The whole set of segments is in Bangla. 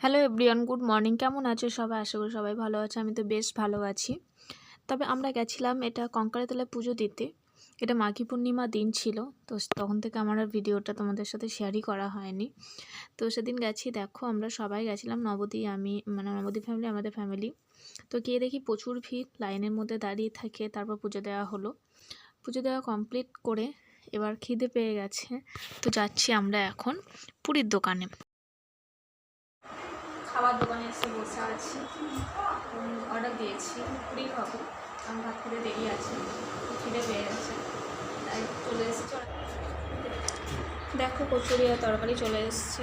হ্যালো এভরিওয়ান গুড মর্নিং কেমন আছো সবাই? আশা করি সবাই ভালো আছে। আমি তো বেশ ভালো আছি। তবে আমরা গেছিলাম এটা কঙ্কালীতলায় পুজো দিতে। এটা মাঘী পূর্ণিমা দিন ছিল, তো তখন থেকে আমার আর ভিডিওটা তোমাদের সাথে শেয়ারই করা হয়নি। তো সেদিন গেছি, দেখো আমরা সবাই গেছিলাম নবদী আমি মানে নবদী ফ্যামিলি আমাদের ফ্যামিলি তো গিয়ে দেখি প্রচুর ভিড়, লাইনের মধ্যে দাঁড়িয়ে থাকে, তারপর পুজো দেওয়া হলো। পুজো দেওয়া কমপ্লিট করে এবার খিদে পেয়ে গেছে। তো যাচ্ছি আমরা এখন পুরীর দোকানে। খাবার দোকানে এসে বসে আছি। অর্ডার দিয়েছি, পুরি খাব। কারণ ভাত দেরি আছে, খিদে পেয়ে গেছে। তাই চলে এসেছি। দেখো কচুরি আর তরকারি চলে এসছে।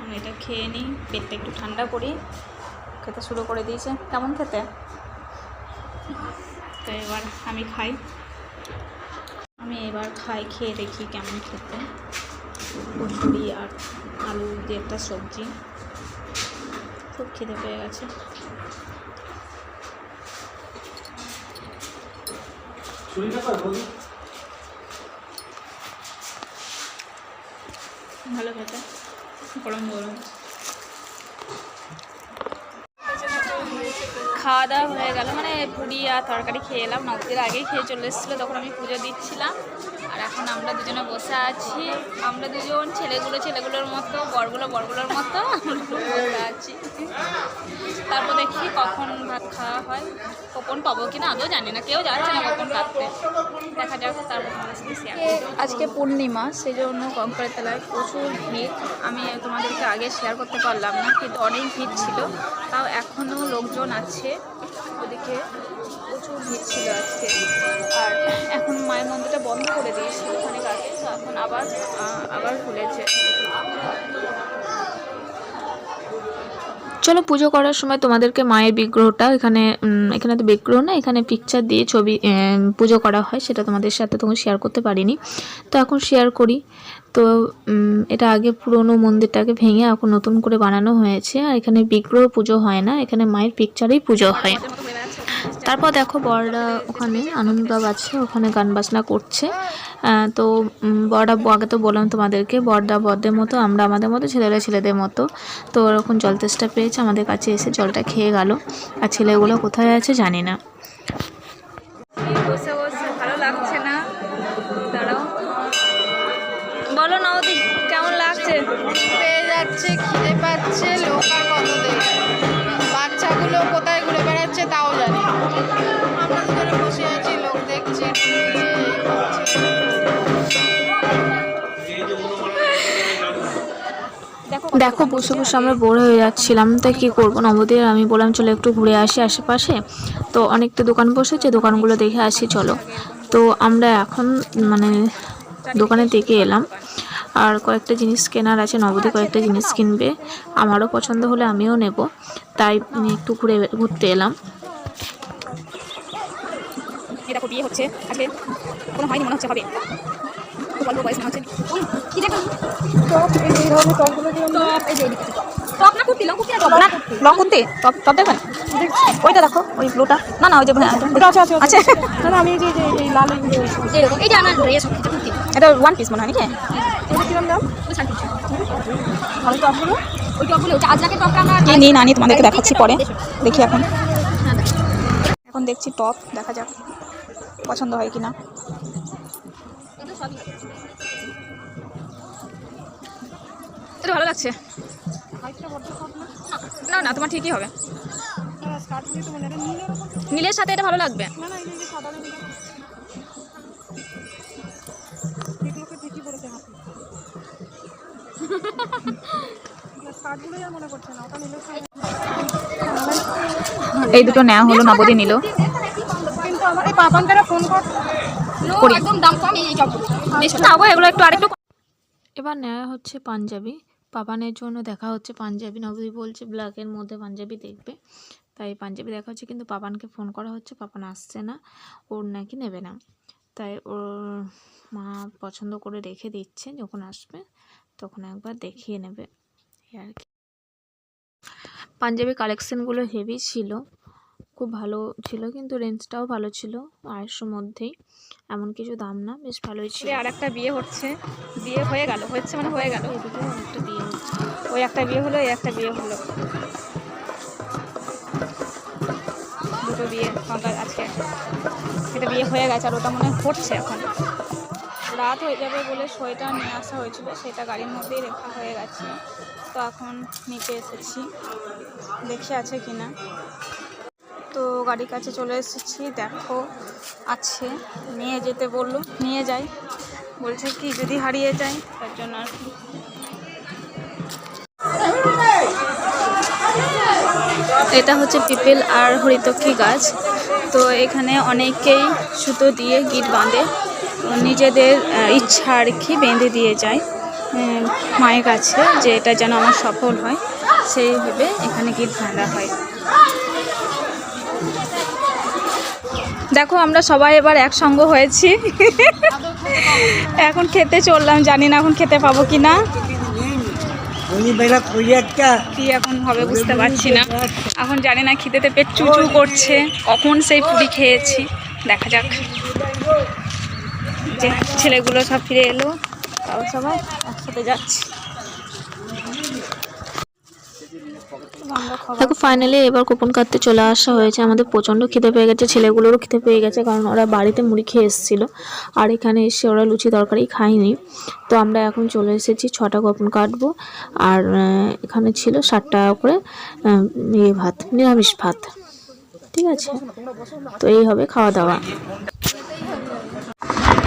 আমি এটা খেয়ে নিই, পেটটা একটু ঠান্ডা করি। খেতে শুরু করে দিয়েছে। কেমন খেতে? তো এবার আমি খাই। আমি এবার খাই, খেয়ে দেখি কেমন খেতে। কচুরি আর আলু দিয়ে একটা সবজি। খুব খিদে পেয়ে গেছে। ভালো খেতে গরম গরম। খাওয়া দাওয়া হয়ে গেল। মানে পুরি আর তরকারি খেয়ে এলাম। নবদের আগেই খেয়ে চলে এসেছিল, তখন আমি পুজো দিচ্ছিলাম। আর এখন আমরা দুজনে বসে আছি। আমরা দুজন, ছেলেগুলো ছেলেগুলোর মতো বড়গুলো বড়গুলোর মতো বসে আছি। তারপর দেখি কখন ভাত খাওয়া হয়। কখন পাবো কিনা আদৌ জানি না। কেউ যাচ্ছে না কখন কাটতে দেখা যাক, তারপর আজকে পূর্ণিমা, সেই জন্য কঙ্করের তলায় প্রচুর ভিড়। আমি তোমাদেরকে আগে শেয়ার করতে পারলাম না, কিন্তু অনেক ভিড় ছিল। তাও এখনও লোকজন আছে। ওদিকে প্রচুর ভিড় ছিল আজকে। আর এখন মায়ের মন্দিরটা বন্ধ করে তো এখন আবার আবার খুলেছে। চলো পুজো করার সময় তোমাদেরকে মায়ের বিগ্রহটা, এখানে এখানে তো বিগ্রহ না, এখানে পিকচার দিয়ে ছবি পুজো করা হয়, সেটা তোমাদের সাথে তখন শেয়ার করতে পারিনি। তো এখন শেয়ার করি। তো এটা আগে পুরনো মন্দিরটাকে ভেঙে এখন নতুন করে বানানো হয়েছে। আর এখানে বিগ্রহ পুজো হয় না, এখানে মায়ের পিকচারেই পুজো হয়। তারপর দেখো বড়রা ওখানে আনন্দবাব আছে, ওখানে গান বাজনা করছে। তো বড়রা, আগে তো বললাম তোমাদেরকে, বড়দা, বড়দের মতো, আমরা আমাদের মতো, ছেলেরা ছেলেদের মতো। তো ওরকম জল তেষ্টা পেয়েছে, আমাদের কাছে এসে জলটা খেয়ে গেল। আর ছেলেগুলো কোথায় আছে জানি না। দেখো, বসে বসে আমরা বোর হয়ে যাচ্ছিলাম। তাই কী করব? নবদের আমি বললাম, চলো একটু ঘুরে আসি আশেপাশে। তো অনেকটা দোকান বসেছে, দোকানগুলো দেখে আসি, চলো। তো আমরা এখন মানে দোকানের দিকে এলাম। আর কয়েকটা জিনিস কেনার আছে নবদী কয়েকটা জিনিস কিনবে। আমারও পছন্দ হলে আমিও নেব। তাই একটু ঘুরে, ঘুরতে এলাম। দেখো, বিয়ে হচ্ছে। আজকে কোনো হয়নি, মনে হচ্ছে হবে। খুব অল্প বয়স মনে হচ্ছে। দেখো টপ এই যে এই ধরনের টপগুলো টপ এই যে এদিকে টপ। টপ না কুর্তি লং কুর্তি না top. Long kurti? Top top দেখবেন ওইটা দেখো ওই ব্লুটা। না না ওই যে ওইটা আছে আছে আছে না না আমি এই যে এই লাল এরকম এই যে আমার ড্রেস কুর্তি। এটা ওয়ান পিস মনে হয় নাকি? এটা কিরম দাম ওই সাড়ে তিনশো। ভালো টপগুলো? ওই টপগুলো ওটা আজকে টপটা আমরা না তোমাদেরকে দেখাচ্ছি পরে। দেখি। এখন। হ্যাঁ, এখন দেখছি টপ দেখা যাক পছন্দ হয় কিনা। সবই। এটা ভালো লাগছে। না না তোমার ঠিকই হবে। তো নীলের সাথে এটা ভালো লাগবে। এই দুটো নেওয়া হলো নবদী নিল। এবার নেওয়া হচ্ছে পাঞ্জাবি। পাপানের জন্য দেখা হচ্ছে পাঞ্জাবি নবদী বলছে, ব্ল্যাকের মধ্যে পাঞ্জাবি দেখবে। তাই পাঞ্জাবি দেখা হচ্ছে, কিন্তু পাপানকে ফোন করা হচ্ছে, পাপান আসছে না, ওর নাকি নেবে না। তাই ওর মা পছন্দ করে রেখে দিচ্ছে, যখন আসবে তখন একবার দেখিয়ে নেবে। আর কি। পাঞ্জাবি কালেকশানগুলো হেভি ছিল। খুব ভালো ছিল কিন্তু রেঞ্জটাও ভালো ছিল আড়াইশোর মধ্যেই। এমন কিছু দাম না বেশ ভালোই ছিল। আর একটা বিয়ে হচ্ছে। বিয়ে হয়ে গেল হচ্ছে মানে হয়ে গেল। এদিকে একটা বিয়ে হচ্ছে। ওই একটা বিয়ে হলো এই একটা বিয়ে হলো। দুটো বিয়ে আজকে। এটা বিয়ে হয়ে গেছে আর ওটা মনে হচ্ছে এখন। রাত হয়ে যাবে বলে সোয়েটার নিয়ে আসা হয়েছিল সেটা গাড়ির মধ্যেই রেখা হয়ে গেছে। তো এখন নিতে এসেছি। দেখি আছে কি না তো গাড়ির কাছে চলে এসেছি, দেখো, আছে, নিয়ে যেতে বলল, নিয়ে যাই। বলছে কি, যদি হারিয়ে যায় তার জন্য আর কি। এটা হচ্ছে পিপেল আর হরিতকি গাছ। তো এখানে অনেকেই সুতো দিয়ে গিট বাঁধে। নিজেদের ইচ্ছা আর কি বেঁধে দিয়ে যায়। মায়ের কাছে, যে এটা যেন আমার সফল হয়, সেইভাবে এখানে গিট বাঁধা হয়। দেখো আমরা সবাই এবার একসঙ্গ হয়েছি। এখন খেতে চললাম জানি না এখন খেতে পাবো কি না কি এখন হবে বুঝতে পারছি না। এখন জানি না খিদেতে পেট চুচু করছে। কখন সেই পুরি খেয়েছি। দেখা যাক। যে ছেলেগুলো সব ফিরে এলো তাও সবাই একসাথে যাচ্ছি। দেখো ফাইনালি এবার কুপন কাটতে চলে আসা হয়েছে। আমাদের প্রচণ্ড খিদে পেয়ে গেছে, ছেলেগুলোরও খিদে পেয়ে গেছে, কারণ ওরা বাড়িতে মুড়ি খেয়ে এসেছিল। আর এখানে এসে ওরা লুচি তরকারি খায়নি। তো আমরা এখন চলে এসেছি, ছটা কুপন কাটবো। আর এখানে ছিল ষাট টাকা করে ইয়ে ভাত, নিরামিষ ভাত। ঠিক আছে? তো এই হবে খাওয়া দাওয়া।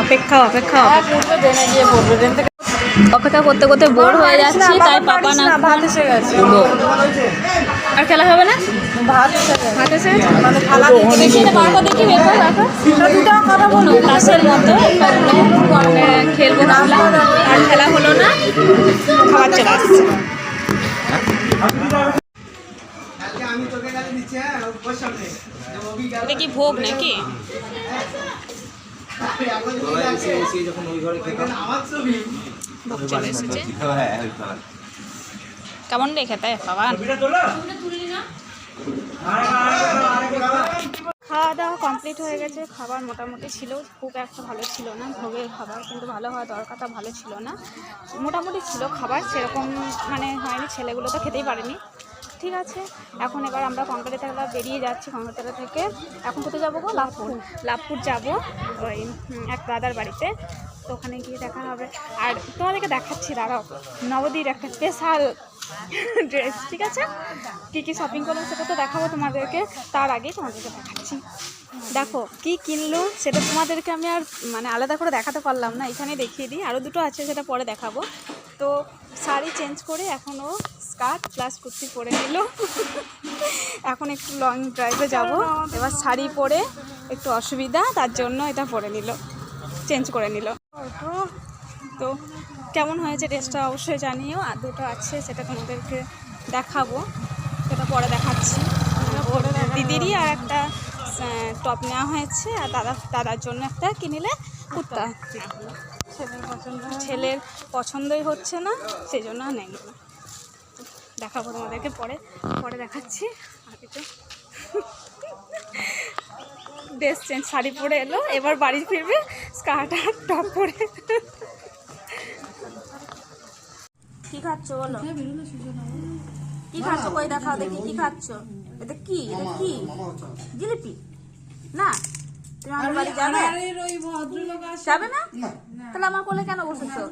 অপেক্ষা অপেক্ষা অপেক্ষা। করতে করতে বোর হয়ে যাচ্ছি তাই পাপা না ভাত এসে গেছে। আর খেলা হবে না? ভাত এসে ভাত এসে? মানে থালা দেখি এটা করে দেখি বের করে দুটো কথা বলো ক্লাসের মতো মানে খেলব আর খেলা হলো না খাবার চলে আসছে। এটা কি ভোগ নাকি? ভোগ চলে এসেছে। কেমন রে খেতে বাবা খাওয়া দাওয়া কমপ্লিট হয়ে গেছে খাবার মোটামুটি ছিল। খুব একটা ভালো ছিল না ভোগের খাবার কিন্তু ভালো হওয়া দরকারটা ভালো ছিল না। মোটামুটি ছিল খাবার সেরকম মানে হয়নি ছেলেগুলো তো খেতেই পারেনি। ঠিক আছে। এখন এবার আমরা কঙ্কালীতলা বেরিয়ে যাচ্ছি কঙ্কালীতলা থেকে। এখন কোথায় যাব গো? লাভপুর। লাভপুর যাব, ওই এক দাদার বাড়িতে। তো ওখানে গিয়ে দেখা হবে। আর তোমাদেরকে দেখাচ্ছি, দাঁড়াও। নবদীর একটা স্পেশাল ড্রেস, ঠিক আছে? কী কী শপিং করলাম সেটা তো দেখাবো তোমাদেরকে। তার আগেই তোমাদেরকে দেখাচ্ছি। দেখো, কি কিনলো সেটা তোমাদেরকে আমি আর মানে আলাদা করে দেখাতে পারলাম না। এখানে দেখিয়ে দিই। আরও দুটো আছে, সেটা পরে দেখাবো। তো শাড়ি চেঞ্জ করে এখনও স্কার্ট প্লাস কুর্তি পরে নিল। এখন একটু লং ড্রাইভে যাব। এবার শাড়ি পরে একটু অসুবিধা, তার জন্য এটা পরে নিল। চেঞ্জ করে নিল। তো কেমন হয়েছে ড্রেসটা অবশ্যই জানিও আর দুটো আছে সেটা তোমাদেরকে দেখাবো সেটা পরে দেখাচ্ছি। দিদিরই আর একটা টপ নেওয়া হয়েছে আর দাদা দাদার জন্য একটা কিনিলে কুর্তা। ছেলের পছন্দ ছেলের পছন্দই হচ্ছে না সেই জন্য আর নেই। না দেখাবো তোমাদেরকে পরে পরে দেখাচ্ছি। ড্রেস চেঞ্জ শাড়ি পরে এলো এবার বাড়ি ফিরবে স্কার্ট আর টপ পরে। কি খাচ্ছ বলো? কি খাচ্ছ? কই দেখাও দেখি কি খাচ্ছ? এটা কি? এটা কি? জিলিপি? না। তুমি আমার বাড়ি যাবে? যাবে না? তাহলে আমার কোলে কেন বসেছো?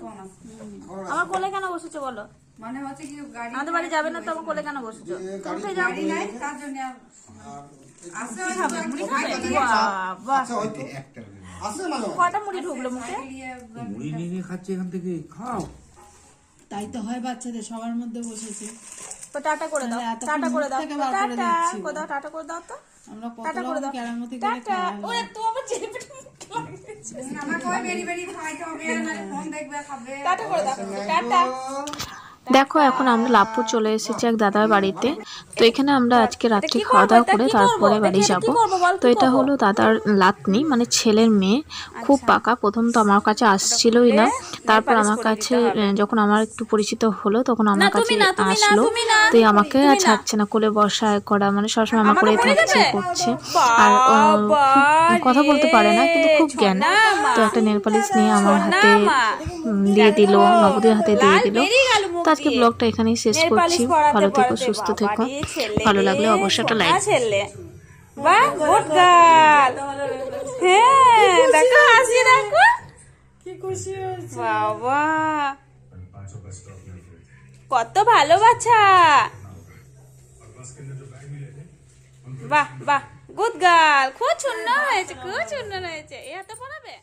আমার কোলে কেন বসেছো বলো? মানে হচ্ছে কি গাড়ি আমাদের বাড়ি যাবে না তো আমার কোলে কেন বসেছো? উঠে যাও খাবে বাবা কটা মুড়ি ঢুকলো মুখে? মুড়ি নিয়ে খাচ্ছে এখান থেকে খাও। তাই তো হয় বাচ্চাদের সবার মধ্যে বসেছে। তো টাটা করে দাও টাটা করে দাও। বার টাটা করে দাও টাটা করে দাও তো। আমরা টাটা করে দাও। কেরামতি করে টাটা। ওরে তো আবার টাটা করে দাও। টাটা। দেখো এখন আমরা লাভপুর চলে এসেছি এক দাদার বাড়িতে। তো এখানে আমরা আজকে রাত্রি খাওয়া দাওয়া করে তারপরে বাড়ি যাব। তো এটা হলো দাদার লাতনি মানে ছেলের মেয়ে। খুব পাকা প্রথম তো আমার কাছে আসছিলই না। তারপর আমার কাছে যখন আমার একটু পরিচিত হলো তখন আমার কাছে আসলো। তো আমাকে আর ছাড়ছে না কোলে বসা করা মানে সবসময় আমার কোলে থাকছে করছে। আর কথা বলতে পারে না কিন্তু খুব জ্ঞান। তো একটা নেল পালিশ নিয়ে আমার হাতে দিয়ে দিল নবদের হাতে দিয়ে দিল। তো আজকে ব্লগটা এখানেই শেষ করছি। ভালো থেকো সুস্থ থেকো। ভালো লাগলে অবশ্যই একটা লাইক বাহ গুড গার্ল হ্যাঁ দেখো হাসি দেখো। কি খুশি হয়েছে। বাবা। কত ভালো বাচ্চা বাহ বাহ। Good girl. খুব সুন্দর হয়েছে খুব সুন্দর হয়েছে। এত পড়াবে?